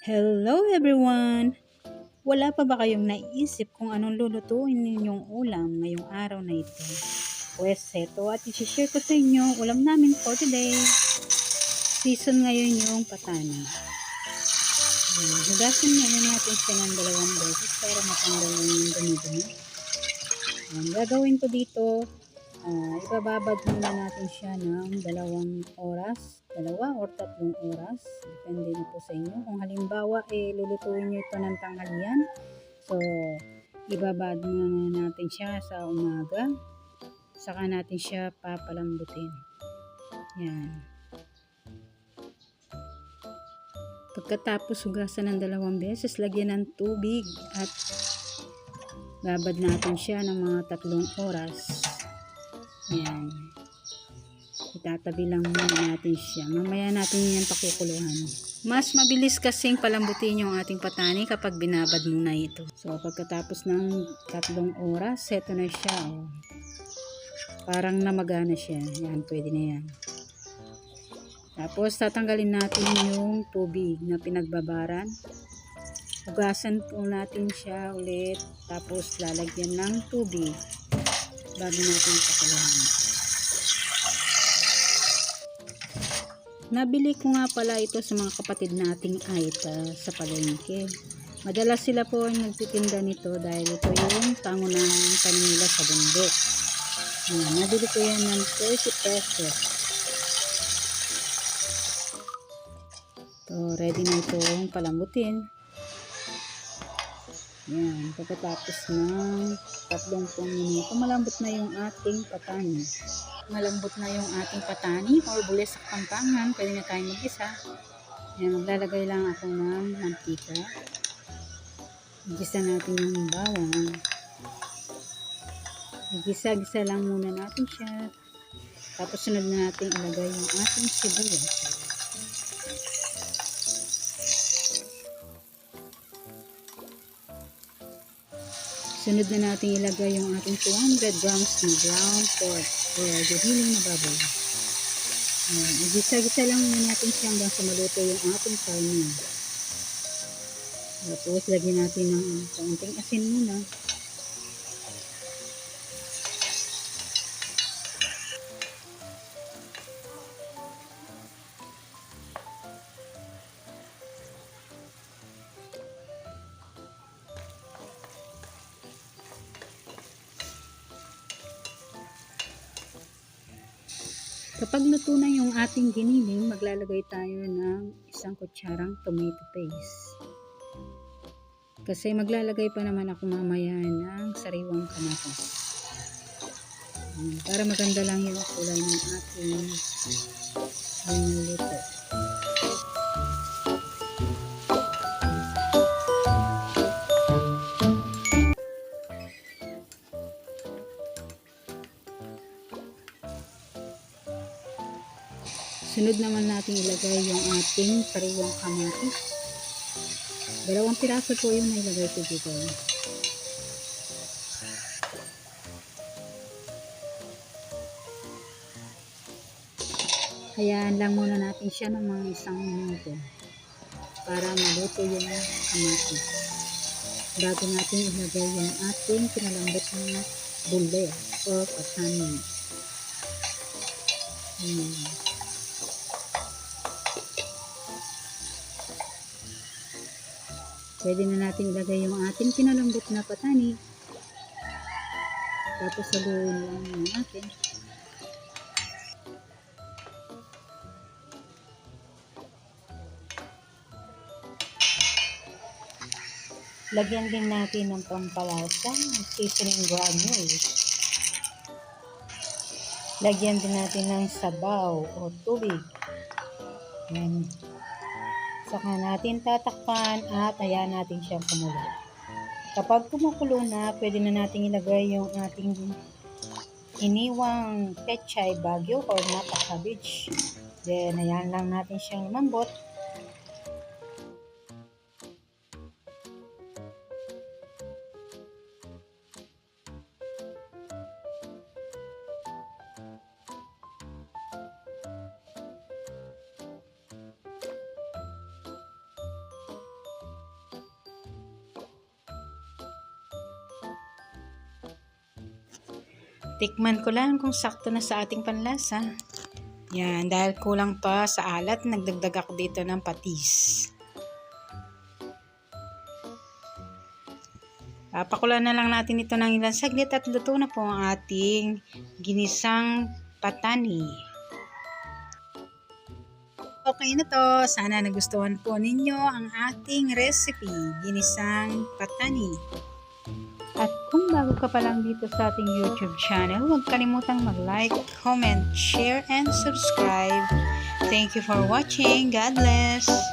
Hello everyone! Wala pa ba kayong naisip kung anong lulutuin ninyong ulam ngayong araw na ito? Pues eto at isi-share ko sa inyo ulam namin for today. Season ngayon yung patani. Hugasan muna natin siya ng dalawang beses para matanggal yung dumi-dumi. Ang gagawin ko dito, ah, ibababad muna natin siya ng dalawang oras, dalawa or tatlong oras. Depende na po sa inyo. Kung halimbawa, eh, lulutuin nyo ito ng tanghalian. So, ibabad muna natin siya sa umaga. Saka natin siya papalambutin. Yan. Pagkatapos hugasan ng dalawang beses, lagyan ng tubig at babad natin siya ng mga tatlong oras. Yan. Itatabi lang muna natin siya. Mamaya natin yan pakukuluhan. Mas mabilis kasing palambutin yung ating patani kapag binabad muna ito. So, pagkatapos ng tatlong oras, seto na siya. Oh. Parang namagana siya. Yan, pwede na yan. Tapos, tatanggalin natin yung tubig na pinagbabaran. Hugasan po natin siya ulit. Tapos, lalagyan ng tubig bago natin pakuluhan. Nabili ko nga pala ito sa mga kapatid nating Aita sa palengke. Madalas sila po ay nagtitinda nito dahil ito yung pangunahing kanila sa bundok. Ayan, nabili ko yan ng 30 pesos. So, ready na itong palambutin. Yan, pagkatapos ng 30 minuto, malambot na yung ating patani. Malambot na yung ating patani or bulis sa kampangan, pwede na tayo mag-isa. Yan, maglalagay lang ako ng mantika. Igisa natin yung bawang. Igisa-gisa lang muna natin siya. Tapos sunod na natin ilagay yung ating sibuyas. Sunod na natin ilagay yung ating 200 grams na ground pork or gihiling na baboy. Ayan, igisa-gisa lang muna natin siya hanggang sa maluto yung ating karne. Tapos, lagyan natin ng kaunting asin muna. Kapag luto na yung ating giniling, maglalagay tayo ng isang kutsarang tomato paste. Kasi maglalagay pa naman ako mamaya ng sariwang kamatis. Ayan, Para maganda lang yung kulay ng ating luto. Sunod naman natin ilagay yung ating sariwang kamatis. Dalawang piraso po yung nailagay ko dito. Hayaan lang muna natin siya ng mga isang minuto para maluto yung kamatis. Bago natin ilagay yung ating pinalambot na bule o patani. Hmm. Pwede na natin ilagay yung ating pinalambot na patani. Tapos saluin lang natin. Lagyan din natin ng pampalasa, seasoning granules. Lagyan din natin ng sabaw o tubig. Yan. Saka natin tatakpan at ayan natin siyang kumulo. Kapag kumukulo na, pwede na natin ilagay yung ating iniwang pechay bagyo or napa cabbage. Then, ayan lang natin siyang lumambot. Tikman ko lang kung sakto na sa ating panlasa. Yan, dahil kulang pa sa alat, nagdagdag ako dito ng patis. Papakulan na lang natin ito ng ilang saglit at luto na po ang ating ginisang patani. Okay na to. Sana nagustuhan po ninyo ang ating recipe, ginisang patani. Kung bago ka pa lang dito sa ating YouTube channel, huwag kalimutang mag-like, comment, share, and subscribe. Thank you for watching. God bless!